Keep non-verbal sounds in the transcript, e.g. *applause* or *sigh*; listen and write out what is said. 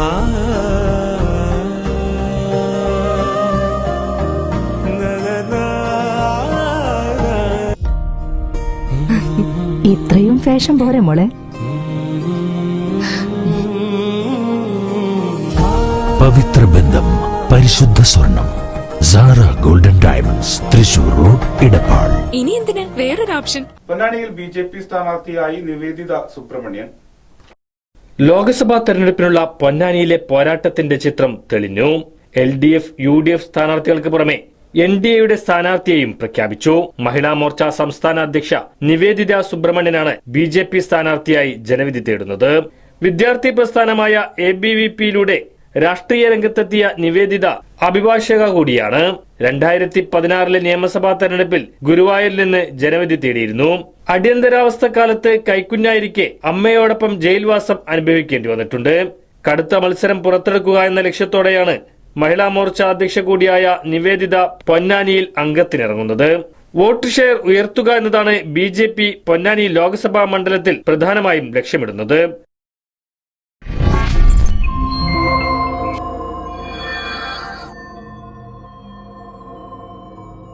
*laughs* ഇത്രയും ഫാഷൻ പോരെ മോളെ. പവിത്ര ബന്ധം പരിശുദ്ധ സ്വർണം Sara golden diamonds Thrissur road Edappal. ഇനി എന്തിനാ? വേറൊരു ഓപ്ഷൻ. പൊന്നാനിയിൽ ബി ജെ പി സ്ഥാനാർത്ഥിയായി നിവേദിത സുബ്രഹ്മണ്യൻ. ലോക്സഭാ തെരഞ്ഞെടുപ്പിനുള്ള പൊന്നാനിയിലെ പോരാട്ടത്തിന്റെ ചിത്രം തെളിഞ്ഞു. L D F U D F സ്ഥാനാർത്ഥികൾക്ക് പുറമെ എൻ ഡി എയുടെ സ്ഥാനാർത്ഥിയെയും പ്രഖ്യാപിച്ചു. മഹിളാ മോർച്ച സംസ്ഥാന അധ്യക്ഷ നിവേദിത സുബ്രഹ്മണ്യനാണ് ബി ജെ പി സ്ഥാനാർത്ഥിയായി ജനവിധി തേടുന്നത്. വിദ്യാർത്ഥി പ്രസ്ഥാനമായ എ ബി വി പിയിലൂടെ രാഷ്ട്രീയ രംഗത്തെത്തിയ നിവേദിത അഭിഭാഷക കൂടിയാണ്. രണ്ടായിരത്തി പതിനാറിലെ നിയമസഭാ തെരഞ്ഞെടുപ്പിൽ ഗുരുവായൂരിൽ നിന്ന് ജനവിധി തേടിയിരുന്നു. അടിയന്തരാവസ്ഥ കാലത്ത് കൈക്കുഞ്ഞായിരിക്കെ അമ്മയോടൊപ്പം ജയിൽവാസം അനുഭവിക്കേണ്ടി വന്നിട്ടുണ്ട്. കടുത്ത മത്സരം പുറത്തെടുക്കുക എന്ന ലക്ഷ്യത്തോടെയാണ് മഹിളാ മോർച്ച അധ്യക്ഷ കൂടിയായ നിവേദിത പൊന്നാനിയിൽ അംഗത്തിനിറങ്ങുന്നത്. വോട്ട് ഷെയർ ഉയർത്തുക എന്നതാണ് ബി പൊന്നാനി ലോക്സഭാ മണ്ഡലത്തിൽ പ്രധാനമായും ലക്ഷ്യമിടുന്നത്.